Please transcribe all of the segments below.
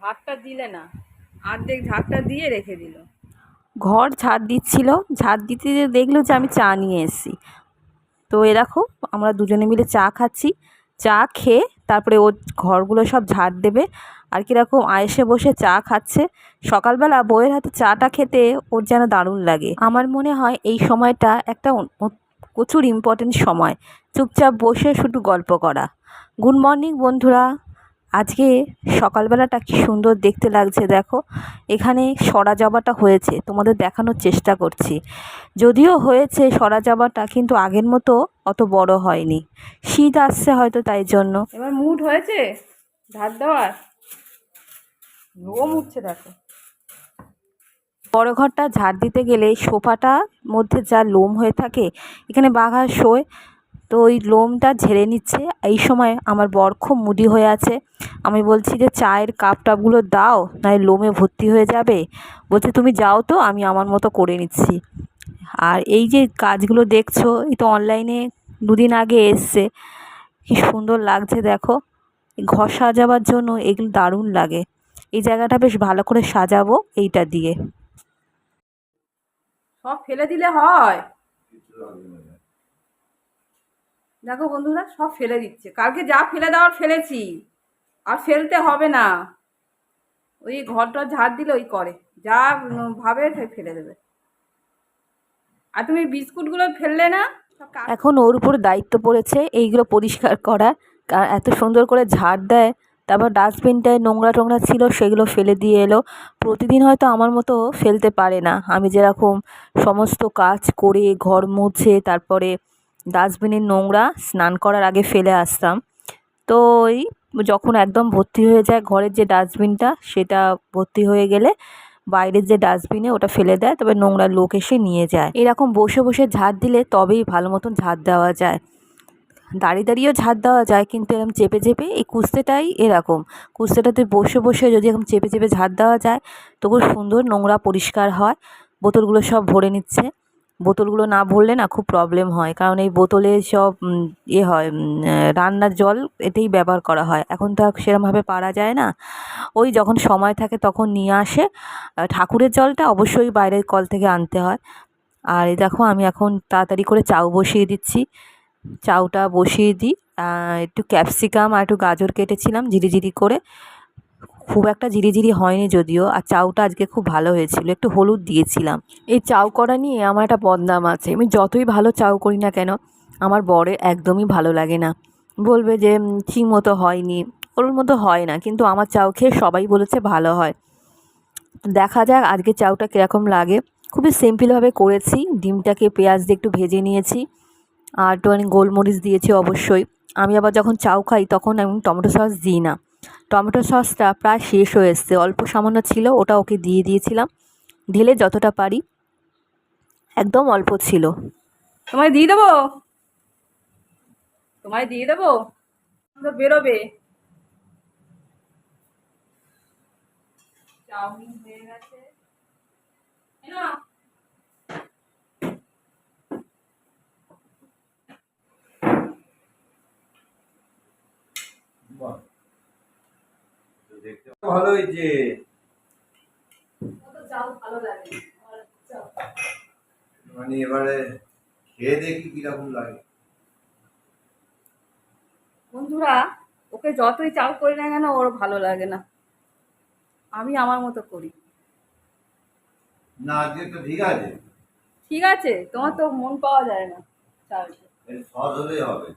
ঝাড়টা দিলে না, অর্ধেক ঝাড়টা দিয়ে রেখে দিল। ঘর ঝাড় দিচ্ছিল, ঝাড় দিতে দেখল যে আমি চা নিয়ে এসেছি। তো এ দেখো, আমরা দুজনে মিলে চা খাচ্ছি। চা খেয়ে তারপরে ও ঘরগুলো সব ঝাড় দেবে। আর কীরকম আয়েসে বসে চা খাচ্ছে। সকালবেলা বউয়ের হাতে চাটা খেতে ওর যেন দারুণ লাগে। আমার মনে হয় এই সময়টা একটা প্রচুর ইম্পর্টেন্ট সময়। চুপচাপ বসে শুধু গল্প করা। গুড মর্নিং বন্ধুরা। আজকে সকালবেলাটা কি সুন্দর দেখতে লাগছে দেখো। এখানে সরা জবাটা হয়েছে তোমাদের দেখানোর চেষ্টা করছি। যদিও হয়েছে সরা জবাটা কিন্তু আগের মতো অত বড় হয়নি। শীত আসছে হয়তো তাই জন্য। এবার মুড হয়েছে? ধার দেওয়ার? লোম উঠছে দেখো। বড় ঘরটা ঝাড় দিতে গেলে সোফাটার মধ্যে যা লোম হয়ে থাকে এখানে বাঘা শোয়। তো ওই লোমটা ঝেড়ে নিচ্ছে। এই সময় আমার বর খুব মুডি হয়ে আছে। আমি বলছি যে চায়ের কাপ টাপগুলো দাও নাহলে লোমে ভর্তি হয়ে যাবে। বলছে তুমি যাও তো আমি আমার মতো করে নিচ্ছি। আর এই যে কাজগুলো দেখছ এই তো অনলাইনে দুদিন আগে এসছে। কি সুন্দর লাগছে দেখো। ঘর সাজাবার জন্য এগুলো দারুণ লাগে। এই জায়গাটা বেশ ভালো করে সাজাবো এইটা দিয়ে। সব ফেলে দিলে হয়। দেখো বন্ধুরা, সব ফেলে দিচ্ছে। কালকে যা ফেলে দেওয়ার ফেলেছি, আর ফেলতে হবে না। ওই ঘরটা ঝাড় দিলে ওই করে। যা ভাবে ফেলে দেবে। আর তুমি বিস্কুটগুলো ফেললে না এখন ওর উপর দায়িত্ব পড়েছে এইগুলো পরিষ্কার করার। এত সুন্দর করে ঝাড় দেয়। তারপর ডাস্টবিনটায় নোংরা টোংরা ছিল, সেগুলো ফেলে দিয়ে এলো। প্রতিদিন হয়তো আমার মতো ফেলতে পারে না। আমি যেরকম সমস্ত কাজ করে ঘর মুছে, তারপরে ডাস্টবিনের নোংরা স্নান করার আগে ফেলে আসতাম। তো ওই যখন একদম ভর্তি হয়ে যায় ঘরের যে ডাস্টবিনটা, সেটা ভর্তি হয়ে গেলে বাইরের যে ডাস্টবিনে ওটা ফেলে দেয়, তবে নোংরা লোক এসে নিয়ে যায়। এরকম বসে বসে ঝাড় দিলে তবেই ভালো মতন ঝাড় দেওয়া যায়। দাঁড়িয়ে দাঁড়িয়েও ঝাড় দেওয়া যায়, কিন্তু এরকম চেপে চেপে এই কুস্তেটাই এরকম। কুস্তেটাতে বসে বসে যদি এরকম চেপে চেপে ঝাড় দেওয়া যায় তবু সুন্দর নোংরা পরিষ্কার হয়। বোতলগুলো সব ভরে নিচ্ছে। বোতলগুলো না ভরলে না খুব প্রবলেম হয়। কারণ এই বোতলে সব ইয়ে হয় রান্নার জল এতেই ব্যবহার করা হয়। এখন তো সেরমভাবে পারা যায় না। ওই যখন সময় থাকে তখন নিয়ে আসে। ঠাকুরের জলটা অবশ্যই বাইরের কল থেকে আনতে হয়। আর দেখো আমি এখন তাড়াতাড়ি করে চাউ বসিয়ে দিচ্ছি। চাউটা বসিয়ে দিই। একটু ক্যাপসিকাম আর একটু গাজর কেটেছিলাম ঝিরিঝিরি করে। খুব একটা ঝিরিঝিরি হয়নি যদিও, আর চাউটা আজকে খুব ভালো হয়েছিল। একটু হলুদ দিয়েছিলাম। এই চাউ করা নিয়ে আমার একটা বদনাম আছে। আমি যতই ভালো চাউ করি না কেন, আমার বরে একদমই ভালো লাগে না। বলবে যে ঠিক মতো হয়নি। ওর মতো হয় না, কিন্তু আমার চাউ খেয়ে সবাই বলেছে ভালো হয়। দেখা যাক আজকে চাউটা কীরকম লাগে। খুবই সিম্পলভাবে করেছি। ডিমটাকে পেঁয়াজ দিয়ে একটু ভেজে নিয়েছি। আর একটুখানি গোলমরিচ দিয়েছি অবশ্যই। আমি আবার যখন চাউ খাই, তখন আমি টমেটো সস দিই না। টমেটো সসটা প্রায় শেষ হয়ে এসছে। অল্প সামান্য ছিল, ওটা ওকে দিয়ে দিয়েছিলাম। ঢেলে যতটা পারি, একদম অল্প ছিল। তোমায় দিয়ে দেবো? তোমায় দিয়ে দেবো? বেরোবে। চাউমিন হয়ে গেছে এই নাও। ভালো হয়েছে ভালো লাগে। মানে এবারে খেয়ে দেখি কীরকম লাগে? বন্ধুরা ওকে যতই চাউ করি না কেন ওর ভালো লাগে না। আমি আমার মতো করি। না আজকে তো ঠিক আছে। ঠিক আছে তোমার তো মন পাওয়া যায় না। এর সস হলেই হবে।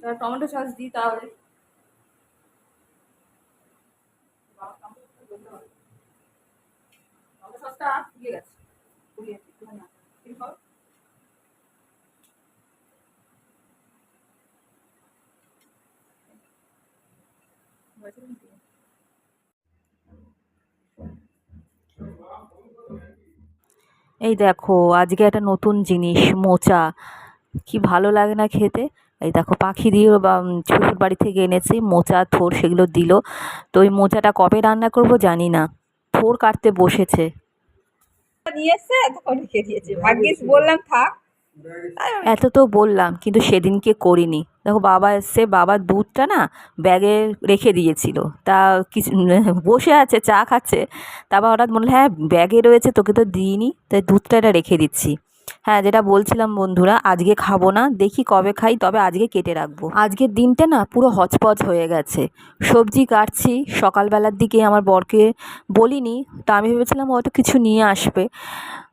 তাহলে টমেটো সস দিই তাহলে। সসটা গেছে? এই দেখো, আজকে একটা নতুন জিনিস, মোচা। কি ভালো লাগে না খেতে? এই দেখো, পাখি দিয়ে শ্বশুর বাড়ি থেকে এনেছি, মোচা, থোর, সেগুলো দিল। তো ওই মোচাটা কবে রান্না করব জানি না। থোর কাটতে বসেছে। নিয়ে এসছে তখন রেখে দিয়েছে। ভাগ্যিস বললাম থাক। এত তো বললাম কিন্তু সেদিনকে করিনি। দেখো বাবা এসছে বাবার দুধটা না ব্যাগে রেখে দিয়েছিল। তা কিছু বসে আছে চা খাচ্ছে। তারপর হঠাৎ মনে হ্যাঁ ব্যাগে রয়েছে তোকে তো দিইনি তাই দুধটা এটা রেখে দিচ্ছি। হ্যাঁ যেটা বলছিলাম বন্ধুরা, আজকে খাব না, দেখি কবে খাই, তবে আজকে কেটে রাখব। আজকের দিনটা না পুরো হচপচ হয়ে গেছে। সবজি কাটছি, সকালবেলার দিকে আমার বরকে বলিনি, তা আমি ভেবেছিলাম হয়তো কিছু নিয়ে আসবে।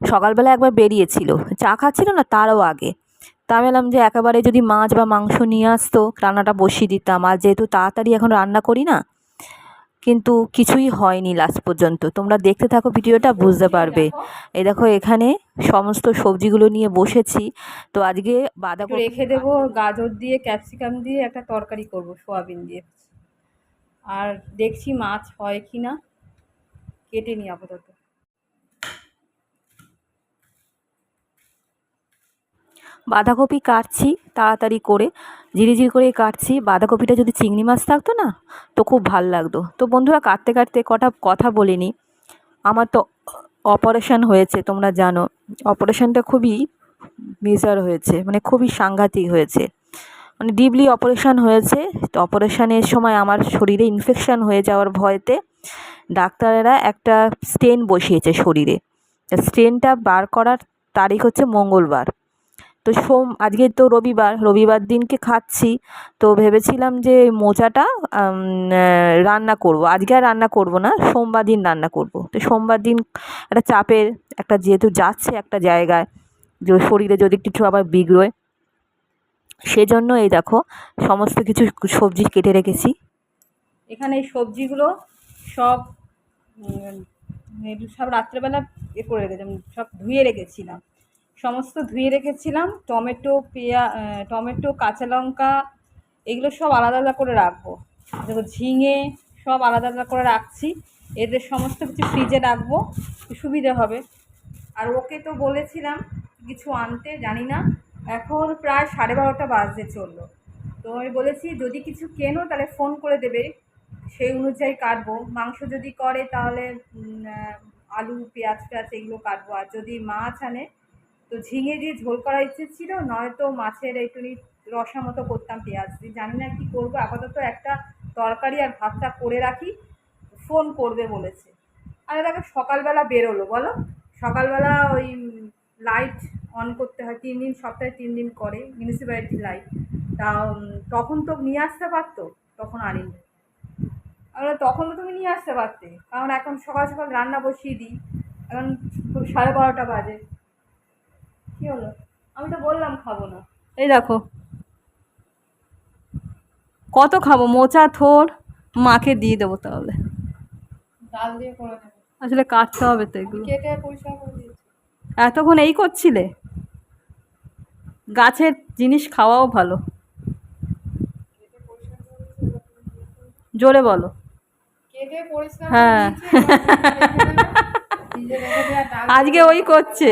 সকালবেলা একবার বেরিয়েছিল, চা খাচ্ছিল না, তারও আগে। তা বললাম যে একেবারে যদি মাছ বা মাংস নিয়ে আসতো, রান্নাটা বসিয়ে দিতাম। আর যেহেতু তাড়াতাড়ি এখন রান্না করি না কিন্তু কিছুই হয়নি লাস্ট পর্যন্ত। তোমরা দেখতে থাকো ভিডিওটা বুঝতে পারবে। এই দেখো এখানে সমস্ত সবজিগুলো নিয়ে বসেছি। তো আজকে বাঁধাকপি রেখে দেব গাজর দিয়ে ক্যাপসিকাম দিয়ে একটা তরকারি করব সোয়াবিন দিয়ে। আর দেখছি মাছ হয় কি না কেটে নিয়ে আপাতত। বাঁধাকপি কাটছি তাড়াতাড়ি করে। ঝিরিঝিরি করে কাটছি। বাঁধাকপিটা যদি চিংড়ি মাছ থাকতো না, তো খুব ভালো লাগতো। তো বন্ধুরা, কাটতে কাটতে কটা কথা বলিনি আমার তো অপারেশান হয়েছে, তোমরা জানো। অপারেশনটা খুবই মেজার হয়েছে মানে খুবই সাংঘাতিক হয়েছে। মানে ডিপলি অপারেশান হয়েছে। তো অপারেশানের সময় আমার শরীরে ইনফেকশন হয়ে যাওয়ার ভয়তে ডাক্তারেরা একটা স্টেন বসিয়েছে শরীরে। স্টেনটা বার করার তারিখ হচ্ছে মঙ্গলবার। তো সোম, আজকে তো রবিবার রবিবার দিনকে খাচ্ছি। তো ভেবেছিলাম যে মোচাটা রান্না করব। আজকে আর রান্না করব না, সোমবার দিন রান্না করব। তো সোমবার দিন একটা চাপের, একটা যেহেতু যাচ্ছে একটা জায়গায়, যে শরীরে যদি কিছু আবার বিগড়োয় সেজন্য এই দেখো, সমস্ত কিছু সবজি কেটে রেখেছি। এখানে এই সবজিগুলো সব সব রাত্রেবেলা এ করে রেখেছিলাম সব ধুয়ে রেখেছিলাম। সমস্ত ধুয়ে রেখেছিলাম। টমেটো, পেঁয়া টমেটো, কাঁচা লঙ্কা, এগুলো সব আলাদা আলাদা করে রাখব। দেখো ঝিঙে সব আলাদা আলাদা করে রাখছি। এদের সমস্ত কিছু ফ্রিজে রাখব সুবিধে হবে। আর ওকে তো বলেছিলাম কিছু আনতে, জানি না। এখন প্রায় সাড়ে বারোটা বাজতে চলল। তো আমি বলেছি, যদি কিছু কেনো তাহলে ফোন করে দেবে। সেই অনুযায়ী কাটবো। মাংস যদি করে তাহলে আলু, পেঁয়াজ পেঁয়াজ এগুলো কাটবো। আর যদি মাছ আনে তো ঝিঙে দিয়ে ঝোল করার ইচ্ছে ছিল, নয়তো মাছের একটুখানি রসা মতো করতাম পেঁয়াজ দিয়ে। জানি না কী করব, আপাতত একটা তরকারি আর ভাতটা করে রাখি, ফোন করবে বলেছে। আরে দেখো, সকালবেলা বেরোলো, বলো? সকালবেলা ওই লাইট অন করতে হয়, তিন দিন, সপ্তাহে তিন দিন করে মিউনিসিপ্যালিটি লাইট তা তখন তো নিয়ে আসতে পারতো, তখন আনিনি। আমরা তখন তো তুমি নিয়ে আসতে পারতে, কারণ এখন সকাল সকাল রান্না বসিয়ে দিই, এখন সাড়ে বারোটা বাজে। কী হলো? আমি তো বললাম খাব না। এই দেখো। কত খাব? মোচা থোর মাকে দিয়ে দেবো তাহলে। ডাল দিয়ে করে নেব আসলে কাটতে হবে তো এগুলো। কেটে পরিষ্কার করে দিয়েছি। এতক্ষণ এই করছিলে? গাছের জিনিস খাওয়াও ভালো। জোরে বলো। হ্যাঁ। আজকে ওই করছে।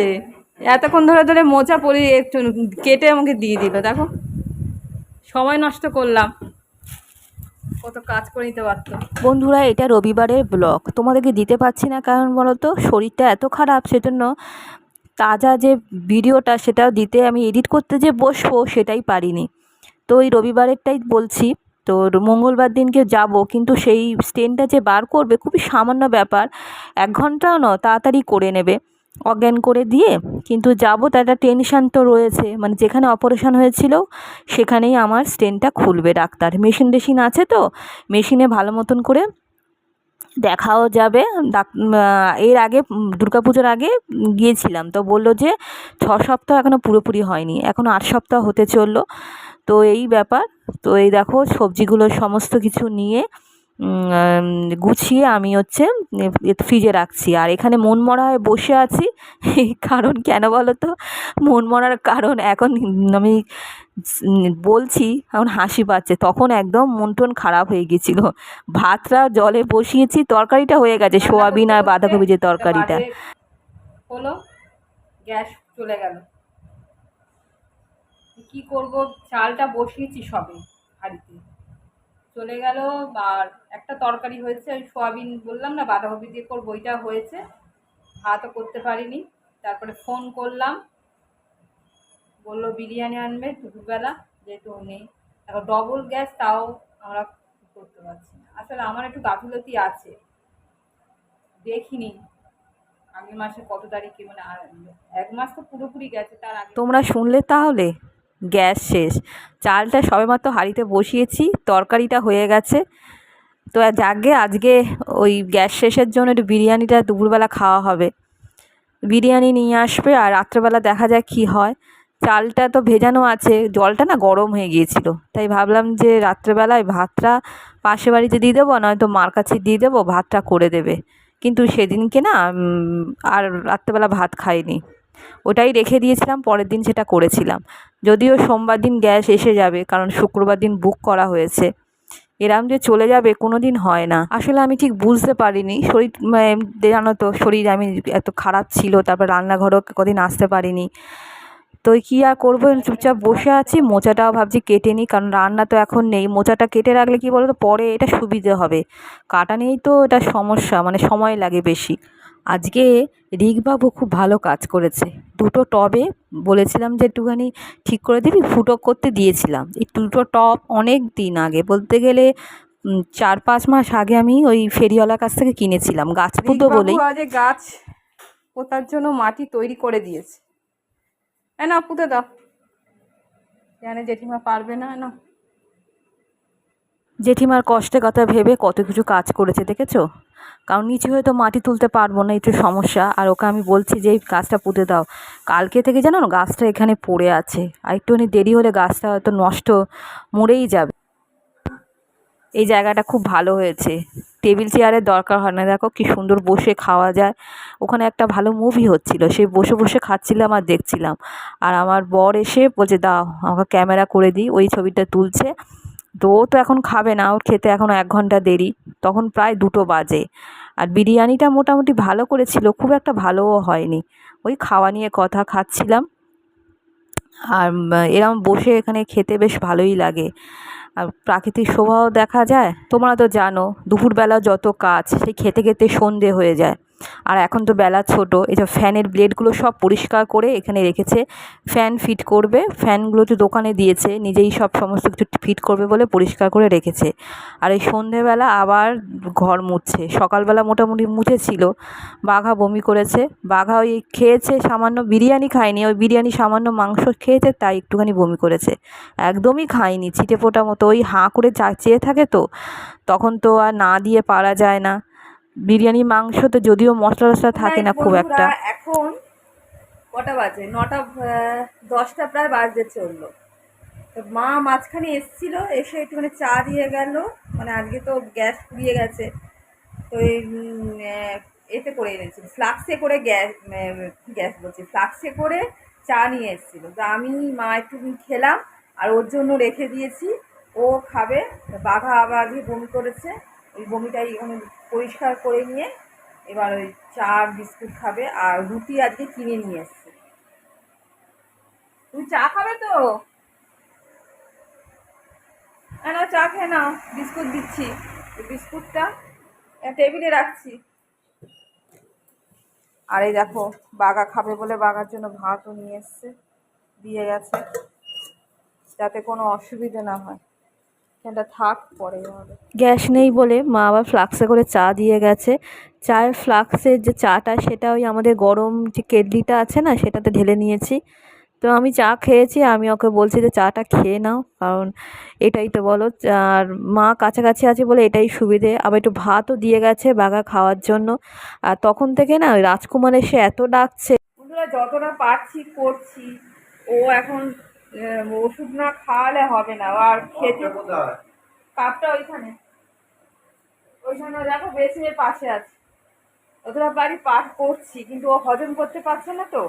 এতক্ষণ ধরে ধরে মোচা পরি একটু কেটে আমাকে দিয়ে দিল, দেখো। সময় নষ্ট করলাম। কত কাজ করে নিতে পারতো। বন্ধুরা, এটা রবিবারের ব্লগ। তোমাদেরকে দিতে পারছি না, কারণ বলো তো শরীরটা এত খারাপ, সেজন্য তাজা যে ভিডিওটা, সেটাও দিতে আমি এডিট করতে যে বসবো, সেটাই পারিনি। তো ওই রবিবারেরটাই বলছি, তো মঙ্গলবার দিনকে যাব, কিন্তু সেই স্টেনটা যে বার করবে, খুবই সামান্য ব্যাপার। এক ঘন্টাও ন তাড়াতাড়ি করে নেবে। অজ্ঞান করে দিয়ে, কিন্তু যাব তার একটা টেনশান তো রয়েছে। মানে যেখানে অপারেশন হয়েছিল, সেখানেই আমার স্টেনটা খুলবে ডাক্তার। মেশিন টেশিন আছে তো মেশিনে ভালো মতন করে দেখাও যাবে। এর আগে পুজোর আগে গিয়েছিলাম। তো বলল যে, ছ সপ্তাহ এখনও পুরোপুরি হয়নি। এখনও আট সপ্তাহ হতে চলল। তো এই ব্যাপার। তো এই দেখো, সবজিগুলো সমস্ত কিছু নিয়ে গুছিয়ে আমি হচ্ছে ফ্রিজে রাখছি। আর এখানে মন মরা হয়ে বসে আছি। কারণ কেন বলো তো? মন মরার কারণ এখন আমি বলছি, এখন হাসি পাচ্ছে। তখন একদম মন টন খারাপ হয়ে গেছিল। ভাতটা জলে বসিয়েছি, তরকারিটা হয়ে গেছে, সোয়াবিন আর বাঁধাকপি যে তরকারিটা। হলো, গ্যাস চলে গেল। কি করব? চালটা বসিয়েছি সবে হাঁড়িতে চলে গেল আর একটা তরকারি হয়েছে, ওই সোয়াবিন বললাম না, বাঁধাকপি দিয়ে করব, ওইটা হয়েছে। ভাতও করতে পারিনি, তারপরে ফোন করলাম। বলল, বিরিয়ানি আনবে দুপুরবেলা, যেহেতু নেই। এখন ডবল গ্যাস তাও আমরা করতে পারছি না। আসলে আমার একটু গাফিলতি আছে। দেখিনি আগের মাসে কত তারিখে মানে এক মাস তো পুরোপুরি গেছে, তার আগে তোমরা শুনলে তাহলে? গ্যাস শেষ। চালটা সবেমাত্র হাঁড়িতে বসিয়েছি, তরকারিটা হয়ে গেছে। তো যাকে আজকে ওই গ্যাস শেষের জন্য একটু বিরিয়ানিটা দুপুরবেলা খাওয়া হবে। বিরিয়ানি নিয়ে আসবে আর রাত্রেবেলা দেখা যাক কী হয়। চালটা তো ভেজানো আছে, জলটা না গরম হয়ে গিয়েছিল। তাই ভাবলাম যে রাত্রেবেলায় ভাতটা পাশে বাড়িতে দিয়ে দেবো, নয়তো মার কাছে দিয়ে দেবো, ভাতটা করে দেবে। কিন্তু সেদিনকে না আর রাত্রেবেলা ভাত খাইনি। ওটাই রেখে দিয়েছিলাম পরের দিন সেটা করেছিলাম। যদিও সোমবার দিন গ্যাস এসে যাবে কারণ শুক্রবার দিন বুক করা হয়েছে। এরম যে চলে যাবে কোনো দিন হয় না। আসলে আমি ঠিক বুঝতে পারিনি। শরীর মানে, জানো তো শরীর আমি এত খারাপ ছিল তারপর রান্নাঘরও কদিন আসতে পারিনি। তো কী আর করব? চুপচাপ বসে আছি মোচাটাও ভাবছি কেটে নিই কারণ রান্না তো এখন নেই। মোচাটা কেটে রাখলে কি বলো তো পরে এটা সুবিধে হবে। কাটা নেই তো এটা সমস্যা মানে সময় লাগে বেশি। আজকে রিকবাবু খুব ভালো কাজ করেছে। দুটো টবে বলেছিলাম যে একটুখানি ঠিক করে দিবি ফুটো করতে দিয়েছিলাম। এই দুটো টব অনেক দিন আগে বলতে গেলে চার পাঁচ মাস আগে আমি ওই ফেরিওয়ালার কাছ থেকে কিনেছিলাম। গাছ রিকবাবু বলেই। আজ গাছ পোতার জন্য মাটি তৈরি করে দিয়েছে। না পুঁতে দাও। জানে জেঠিমা পারবে না না। জেঠিমার কষ্টের কথা ভেবে কত কিছু কাজ করেছে, দেখেছ? কারণ নিচে হয়তো মাটি তুলতে পারব না, একটু সমস্যা। আর ওকে আমি বলছি যে, এই গাছটা পুঁতে দাও। কালকে থেকে জানো, গাছটা এখানে পড়ে আছে। আর একটুখানি দেরি হলে গাছটা হয়তো নষ্ট মরেই যাবে। এই জায়গাটা খুব ভালো হয়েছে। টেবিল চেয়ারের দরকার হয় না। দেখো কি সুন্দর বসে খাওয়া যায়। ওখানে একটা ভালো মুভি হচ্ছিল। সেই বসে বসে খাচ্ছিলাম আর দেখছিলাম। আর আমার বর এসে বলছে, দাও, আমাকে ক্যামেরা করে দিই। ওই ছবিটা তুলছে। তো ও তো এখন খাবে না, ওর খেতে এখনও এক ঘণ্টা দেরি। তখন প্রায় দুটো বাজে। আর বিরিয়ানিটা মোটামুটি ভালো করেছিল, খুব একটা ভালোও হয়নি। ওই খাওয়া নিয়ে কথা খাচ্ছিলাম। আর এরম বসে এখানে খেতে বেশ ভালোই লাগে। আর প্রাকৃতিক শোভাও দেখা যায়। তোমরা তো জানো, দুপুরবেলা যত কাজ, সেই খেতে খেতে সন্ধে হয়ে যায়। আর এখন তো বেলা ছোট যে ফ্যানের ব্লেডগুলো সব পরিষ্কার করে এখানে রেখেছে। ফ্যান ফিট করবে, ফ্যানগুলো তো দোকানে দিয়েছে, নিজেই সব সমস্ত কিছু ফিট করবে বলে পরিষ্কার করে রেখেছে। আর এই সন্ধেবেলা আবার ঘর মুছছে, সকালবেলা মোটামুটি মুছেছিল, বাঘা বমি করেছে। বাঘা ওই খেয়েছে সামান্য বিরিয়ানি খায়নি, ওই বিরিয়ানি সামান্য মাংস খেয়েছে, তাই একটুখানি বমি করেছে। একদমই খায়নি ছিটে ফোটা মতো, ওই হাঁ করে চেয়ে থাকে তো, তখন তো আর না দিয়ে পারা যায় না। বিরিয়ানি মাংস তো যদিও মশলা টশলা থাকে না খুব একটা। এখন কটা বাজে? নটা দশটা প্রায় বাজতে চলল। তো মা মাঝখানে এসছিল এসে একটুখানি চা দিয়ে গেল। মানে আজকে তো গ্যাস ফুরিয়ে গেছে। তো এই এতে করে এনেছিল। ফ্লাক্সে করে গ্যাস গ্যাস বলছি ফ্লাক্সে করে চা নিয়ে এসেছিল। তো আমি মা একটু খেলাম আর ওর জন্য রেখে দিয়েছি। ও খাবে বাঘা আবার আজকে বমি করেছে। ওই বমিটাই ওখানে পরিষ্কার করে নিয়ে এবার ওই চা বিস্কুট খাবে আর রুটি আজকে কিনে নিয়ে এসছে। তুমি চা খাবে তো? না না চা খেয়ে নাও, বিস্কুট দিচ্ছি। বিস্কুটটা টেবিলে রাখছি। আর এই দেখো, বাগা খাবে বলে বাগার জন্য ভাতও নিয়ে এসছে, দিয়ে গেছে, যাতে কোনো অসুবিধা না হয়। এটা থাক পরে গ্যাস নেই বলে মা আবার ফ্লাক্সে করে চা দিয়ে গেছে। চায়ের ফ্লাক্সের যে চাটা সেটা ওই আমাদের গরম যে কেটলিটা আছে না সেটাতে ঢেলে নিয়েছি। তো আমি চা খেয়েছি আমি ওকে বলছি যে চাটা খেয়ে নাও কারণ এটাই তো বলো আর মা কাছাকাছি আছে বলে এটাই সুবিধে। আবার একটু ভাতও দিয়ে গেছে বাঘা খাওয়ার জন্য। আর তখন থেকে না ওই রাজকুমার এসে এত ডাকছে। যতটা পারছি করছি। ও এখন ওষুধ না খাওয়ালে হবে না ও আর খেতে কাপটা ওইখানে। ওইখানে দেখো বেসিনের পাশে আছে। যতটা বাড়ি পাঠ করছি কিন্তু ও হজম করতে পারছে না তো।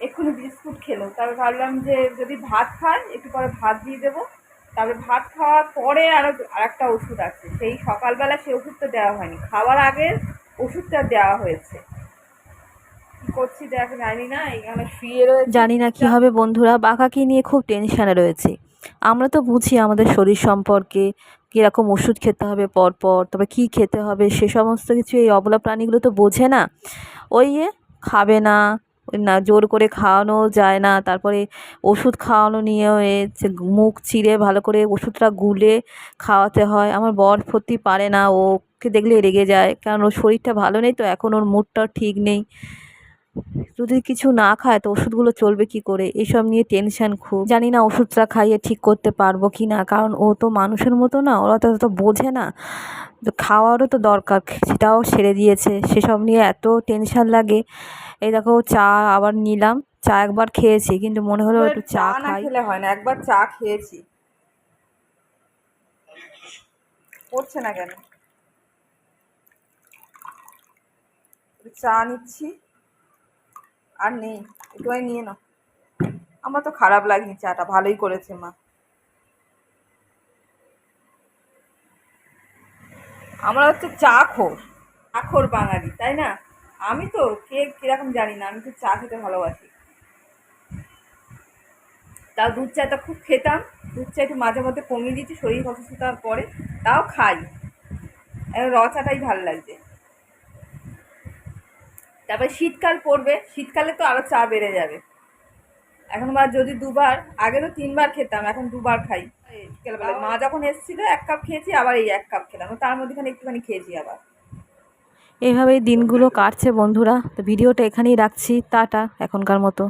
এক্ষুনি বিস্কুট খেলো। তারপর ভাবলাম যে যদি ভাত খায় একটু পরে ভাত দিয়ে দেবো। তারপরে ভাত খাওয়ার পরে আরও আরেকটা ওষুধ আছে। সেই সকালবেলা সেই ওষুধটা দেওয়া হয়নি। খাওয়ার আগে ওষুধটা দেওয়া হয়েছে। করছি দেখ জানি না, এখানে শুয়ে রয়েছে। জানি না কি হবে বন্ধুরা, বাঘাকে নিয়ে খুব টেনশানে রয়েছে। আমরা তো বুঝি আমাদের শরীর সম্পর্কে কীরকম ওষুধ খেতে হবে পরপর, তবে কী খেতে হবে, সে সমস্ত কিছু এই অবলা প্রাণীগুলো তো বোঝে না। ওই খাবে না না জোর করে খাওয়ানো যায় না, তারপরে ওষুধ খাওয়ানো নিয়ে মুখ চিরে ভালো করে ওষুধটা গুলে খাওয়াতে হয়। আমার বর সত্যি পারে না, ওকে দেখলে রেগে যায়, কারণ ওর শরীরটা ভালো নেই তো, এখন ওর মুডটাও ঠিক নেই। যদি কিছু না খায় তো ওষুধগুলো চলবে কি করে? এসব নিয়ে টেনশন খুব। জানি না ওষুধটা খাইয়ে ঠিক করতে পারব কি না কারণ ও তো মানুষের মতো না ওরা তো তো বোঝে না। তো খাওয়ারও তো দরকার সেটাও ছেড়ে দিয়েছে। সেসব নিয়ে এত টেনশন লাগে। এই দেখো চা আবার নিলাম। চা একবার খেয়েছি কিন্তু মনে হলো একটু চা খাই। খেলে হয় না একবার চা খেয়েছি। পড়ছে না কেন? চা নিচ্ছি। আর নেই, একটুখানি নিয়ে নাও। আমার তো খারাপ লাগেনি চাটা, ভালোই করেছে মা। আমরা হচ্ছে চা খোর চা খোর বাঙালি, তাই না? আমি তো কে কীরকম জানি না, আমি তো চা খেতে ভালোবাসি। তাও দুধ চাটা খুব খেতাম, দুধ চা একটু মাঝে মধ্যে কমিয়ে দিয়েছি, শরীর অসুস্থতার পরে, তাও খাই। র চাটাই ভালো লাগছে। তারপরে শীতকাল পড়বে, শীতকালে তো আরও চা বেড়ে যাবে। এখন বা যদি দুবার, আগে তো তিনবার খেতাম, এখন দুবার খাই। মা যখন এসেছিল, এক কাপ খেয়েছি, আবার এই এক কাপ খেলাম। তার মধ্যেখানে একটুখানি খেয়েছি আবার। এভাবেই দিনগুলো কাটছে বন্ধুরা। তো ভিডিওটা এখানেই রাখছি। টাটা, এখনকার মতো।